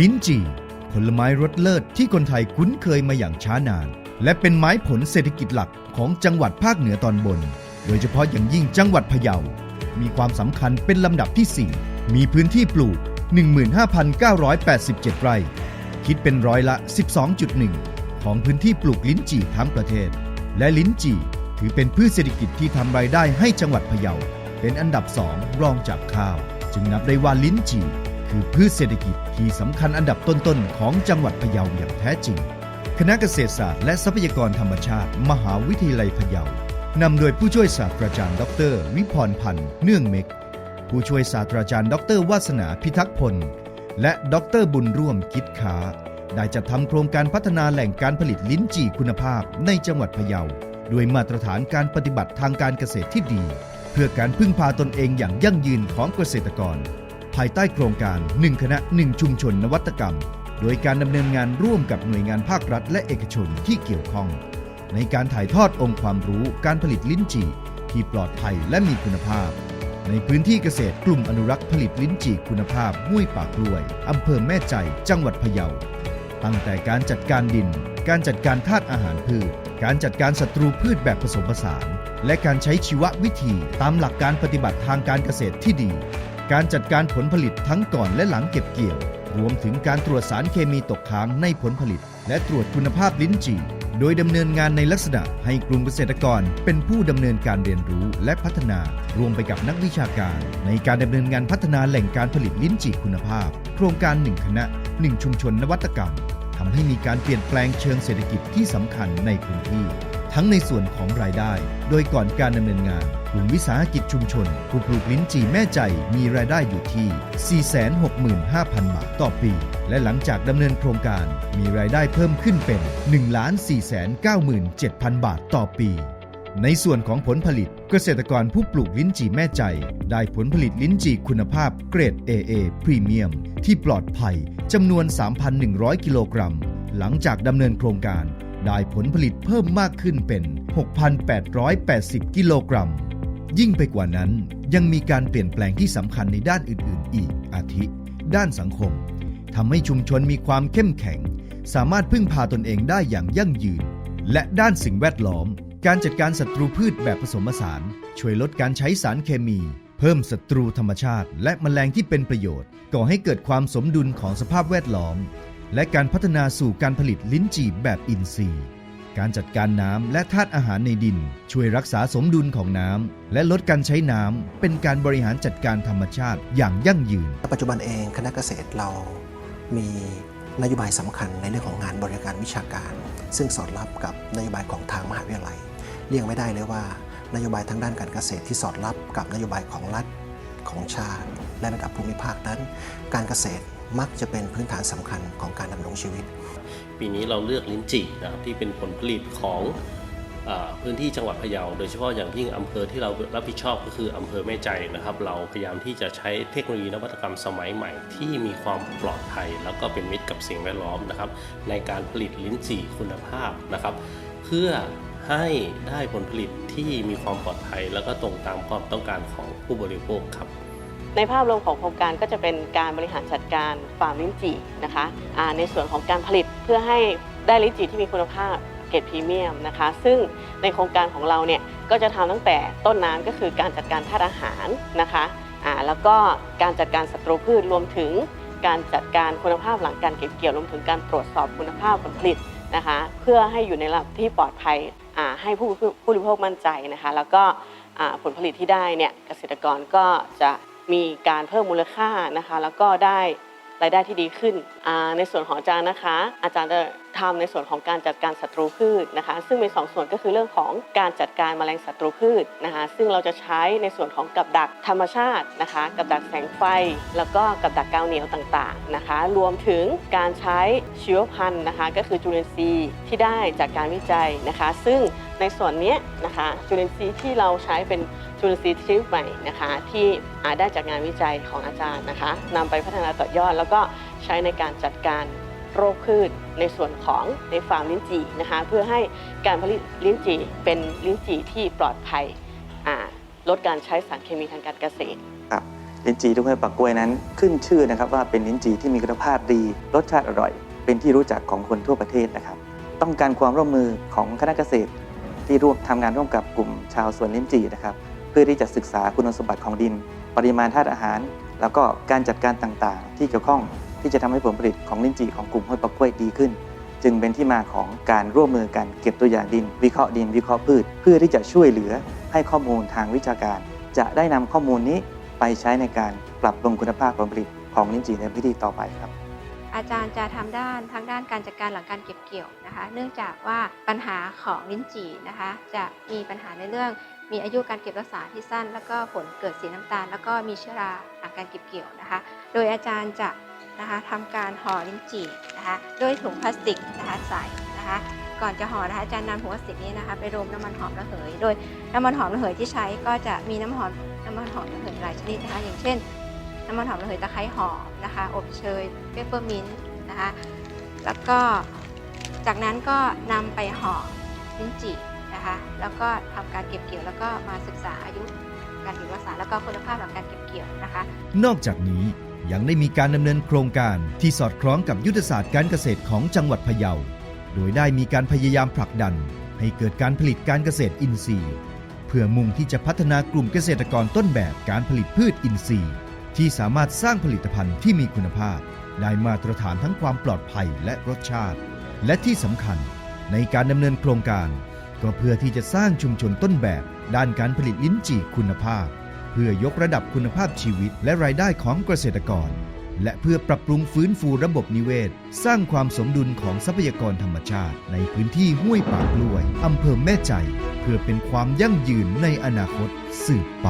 ลิ้นจี่ ผลไม้รสเลิศที่คนไทยคุ้นเคยมาอย่างช้านาน และเป็นไม้ผลเศรษฐกิจหลักของจังหวัดภาคเหนือตอนบน โดยเฉพาะอย่างยิ่งจังหวัดพะเยา มีความสำคัญเป็นลำดับที่ 4 มีพื้นที่ปลูก 15,987 ไร่ คิดเป็นร้อยละ 12.1 ของพื้นที่ปลูกลิ้นจี่ทั้งประเทศ และลิ้นจี่ถือเป็นพืชเศรษฐกิจที่ทำรายได้ให้จังหวัดพะเยา เป็นอันดับสองรองจากข้าว จึงนับได้ว่าลิ้นจี่ คือพืชเศรษฐกิจที่สำคัญอันดับต้นๆ ของจังหวัดพะเยาอย่างแท้จริง คณะเกษตรศาสตร์และทรัพยากรธรรมชาติ มหาวิทยาลัยพะเยานำโดยผู้ช่วยศาสตราจารย์ ดร วิพรพันธ์เนื่องเมกผู้ช่วยศาสตราจารย์ ดรวาสนาพิทักษ์พล และดรบุญร่วมกิจขาได้จัดทำโครงการพัฒนาแหล่งการผลิตลิ้นจี่คุณภาพในจังหวัดพะเยาด้วยมาตรฐานการปฏิบัติทางการเกษตรที่ดี เพื่อการพึ่งพาตนเองอย่างยั่งยืนของเกษตรกร ภายใต้โครงการ 1 คณะ 1 ชุมชนนวัตกรรม โดยการดำเนินงานร่วมกับหน่วยงานภาครัฐ และเอกชนที่เกี่ยวข้อง ในการถ่ายทอดองค์ความรู้การผลิตลิ้นจี่ที่ปลอดภัยและมีคุณภาพ ในพื้นที่เกษตรกลุ่มอนุรักษ์ผลิตลิ้นจี่คุณภาพห้วยปากกล้วยอำเภอแม่ใจ จังหวัดพะเยา ตั้งแต่การจัดการดิน การจัดการธาตุอาหารพืช การจัดการศัตรูพืชแบบผสมผสาน และการใช้ชีววิธีตามหลักการปฏิบัติทางการเกษตรที่ดี การจัดการผลผลิตทั้งก่อนและหลังเก็บเกี่ยว รวมถึงการตรวจสารเคมีตกค้างในผลผลิต และตรวจคุณภาพลิ้นจี่ โดยดำเนินงานในลักษณะให้กลุ่มเกษตรกร เป็นผู้ดำเนินการเรียนรู้และพัฒนา รวมไปกับนักวิชาการ ในการดำเนินงานพัฒนาแหล่งการผลิตลิ้นจี่คุณภาพ โครงการ 1 คณะ 1 ชุมชนนวัตกรรมทำให้มีการเปลี่ยนแปลงเชิงเศรษฐกิจที่สำคัญในพื้นที่ ทั้งในส่วนของรายได้ โดยก่อนการดำเนินงานกลุ่มวิสาหกิจชุมชน ผู้ปลูกลิ้นจี่แม่ใจมีรายได้อยู่ที่ 465,000 บาทต่อปี และหลังจากดำเนินโครงการมีรายได้เพิ่มขึ้นเป็น 1,497,000 บาทต่อปี ในส่วนของผลผลิตเกษตรกรผู้ปลูกลิ้นจี่แม่ใจ ได้ผลผลิตลิ้นจี่คุณภาพเกรด AA พรีเมียมที่ปลอดภัยจำนวน 3,100 กิโลกรัม หลังจากดำเนินโครงการ ได้ผลผลิตเพิ่มมากขึ้นเป็น 6,880 กิโลกรัม ยิ่งไปกว่านั้นยังมีการเปลี่ยนแปลงที่สำคัญในด้านอื่น ๆ อีก อาทิ ด้านสังคมทำให้ชุมชนมีความเข้มแข็ง สามารถพึ่งพาตนเองได้อย่างยั่งยืน และด้านสิ่งแวดล้อม การจัดการศัตรูพืชแบบผสมผสาน ช่วยลดการใช้สารเคมีเพิ่มศัตรูธรรมชาติ และแมลงที่เป็นประโยชน์ก่อให้เกิดความสมดุลของสภาพแวดล้อม และการพัฒนาสู่การผลิตลิ้นจี่แบบอินทรีย์ การจัดการน้ำและธาตุอาหารในดิน ช่วยรักษาสมดุลของน้ำและลดการใช้น้ำเป็นการบริหารจัดการธรรมชาติอย่างยั่งยืน ปัจจุบันเองคณะเกษตรเรามีนโยบายสำคัญในเรื่องของงานบริการวิชาการ ซึ่งสอดรับกับนโยบายของทางมหาวิทยาลัยเลี่ยงไม่ได้เลยว่านโยบายทางด้านการเกษตรที่สอดรับกับนโยบายของรัฐของชาติ และระดับภูมิภาคนั้น การเกษตร มักจะเป็นพื้นฐานสำคัญของการดำรงชีวิต ปีนี้เราเลือกลิ้นจี่นะครับที่เป็นผลผลิตของอพื้นที่จังหวัดพะเยา โดยเฉพาะอย่างยิ่งอำเภอที่เรารับผิดชอบก็คืออำเภอแม่ใจนะครับ เราพยายามที่จะใช้เทคโนโลยีนวัตกรรมสมัยใหม่ ที่มีความปลอดภัย แล้วก็เป็นมิตรกับสิ่งแวดล้อมนะครับ ในการผลิตลิ้นจี่คุณภาพนะครับ เพื่อให้ได้ผลผลิตที่มีความปลอดภัย แล้วก็ตรงตามความต้องการของผู้บริโภคครับ ในภาพรวมของโครงการก็จะเป็นการบริหารจัดการฟาร์มลิ้นจี่นะคะในส่วนของการผลิตเพื่อให้ได้ลิ้นจี่ที่มีคุณภาพเกรดพรีเมียมนะคะ ซึ่งในโครงการของเราเนี่ยก็จะทำตั้งแต่ต้นน้ำก็คือการจัดการธาตุอาหารนะคะอ่าแล้วก็การจัดการศัตรูพืชรวมถึงการจัดการคุณภาพหลังการเก็บเกี่ยวรวมถึงการตรวจสอบคุณภาพผลผลิตนะคะ เพื่อให้อยู่ในระดับที่ปลอดภัยอ่าให้ผู้ผู้บริโภคมั่นใจนะคะ แล้วก็ผลผลิตที่ได้เนี่ยเกษตรกรก็จะ มีการเพิ่มมูลค่านะคะ แล้วก็ได้รายได้ที่ดีขึ้นในส่วนของอาจารย์นะคะ อาจารย์จะ ทำในส่วนของการจัดการศัตรูพืชนะคะ ซึ่งมีสองส่วนก็คือเรื่องของการจัดการแมลงศัตรูพืชนะคะ ซึ่งเราจะใช้ในส่วนของกับดักธรรมชาตินะคะ กับดักแสงไฟ แล้วก็กับดักกาวเหนียวต่างๆนะคะ รวมถึงการใช้ชีวพันธุ์นะคะ ก็คือจุลินทรีย์ที่ได้จากการวิจัยนะคะ ซึ่งในส่วนนี้นะคะจุลินทรีย์ที่เราใช้เป็นจุลินทรีย์ชนิดใหม่นะคะ ที่อาได้จากงานวิจัยของอาจารย์นะคะนำไปพัฒนาต่อยอด แล้วก็ใช้ในการจัดการ โรคพืชในส่วนของในฟาร์มลิ้นจี่นะคะเพื่อให้การผลิตลิ้นจี่เป็นลิ้นจี่ที่ปลอดภัยลดการใช้สารเคมีทางการเกษตรครับลิ้นจี่ทุกห้ปักกล้วยนั้นขึ้นชื่อนะครับว่าเป็นลิ้นจี่ที่มีคุณภาพดี รสชาติอร่อย เป็นที่รู้จักของคนทั่วประเทศนะครับ ต้องการความร่วมมือของคณะเกษตร ที่ร่วมทำงานร่วมกับกลุ่มชาวสวนลิ้นจี่นะครับ เพื่อที่จะศึกษาคุณสมบัติของดิน ปริมาณธาตุอาหาร แล้วก็การจัดการต่างๆ ที่เกี่ยวข้อง ที่จะทำให้ผลผลิตของลิ้นจี่ของกลุ่มห้วยปักกล้วยดีขึ้น จึงเป็นที่มาของการร่วมมือกันเก็บตัวอย่างดิน วิเคราะห์ดินวิเคราะห์พืช เพื่อที่จะช่วยเหลือให้ข้อมูลทางวิชาการ จะได้นำข้อมูลนี้ไปใช้ในการปรับปรุงคุณภาพผลผลิตของลิ้นจี่ในพื้นที่ต่อไปครับอาจารย์จะทำด้านทั้งด้านการจัดการหลังการเก็บเกี่ยวนะคะ เนื่องจากว่าปัญหาของลิ้นจี่นะคะ จะมีปัญหาในเรื่อง มีอายุการเก็บรักษาที่สั้น แล้วก็ผลเกิดสีน้ำตาล แล้วก็มีเชื้อราหลังการเก็บเกี่ยวนะคะ โดยอาจารย์จะ นะคะทำการห่อลิ้นจี่นะคะด้วยถุงพลาสติกนะคะใส่นะคะ ก่อนจะห่อนะคะอาจารย์นำถุงพลาสติกนี้นะคะไปรมน้ำมันหอมระเหย โดยน้ำมันหอมระเหยที่ใช้ก็จะมีน้ำหอมน้ำมันหอมระเหยหลายชนิดนะคะอย่างเช่น น้ำมันหอมระเหยตะไคร้หอมนะคะอบเชยเปปเปอร์มินต์นะคะแล้วก็จากนั้นก็นำไปห่อลิ้นจี่นะคะแล้วก็ทำการเก็บเกี่ยวแล้วก็มาศึกษาอายุการเก็บรักษาแล้วก็คุณภาพหลังการเก็บเกี่ยวนะคะ นอกจากนี้ ยังได้มีการดำเนินโครงการที่สอดคล้องกับยุทธศาสตร์การเกษตรของจังหวัดพะเยา โดยได้มีการพยายามผลักดัน ให้เกิดการผลิตการเกษตรอินทรีย์ เพื่อมุ่งที่จะพัฒนากลุ่มเกษตรกรต้นแบบการผลิตพืชอินทรีย์ ที่สามารถสร้างผลิตภัณฑ์ที่มีคุณภาพ ได้มาตรฐานทั้งความปลอดภัยและรสชาติ และที่สำคัญในการดำเนินโครงการ ก็เพื่อที่จะสร้างชุมชนต้นแบบด้านการผลิตลิ้นจี่คุณภาพ เพื่อยกระดับคุณภาพชีวิตและรายได้ของเกษตรกร และเพื่อปรับปรุงฟื้นฟูระบบนิเวศ สร้างความสมดุลของทรัพยากรธรรมชาติ ในพื้นที่ห้วยป่ากล้วยอำเภอแม่ใจ เพื่อเป็นความยั่งยืนในอนาคตสืบไป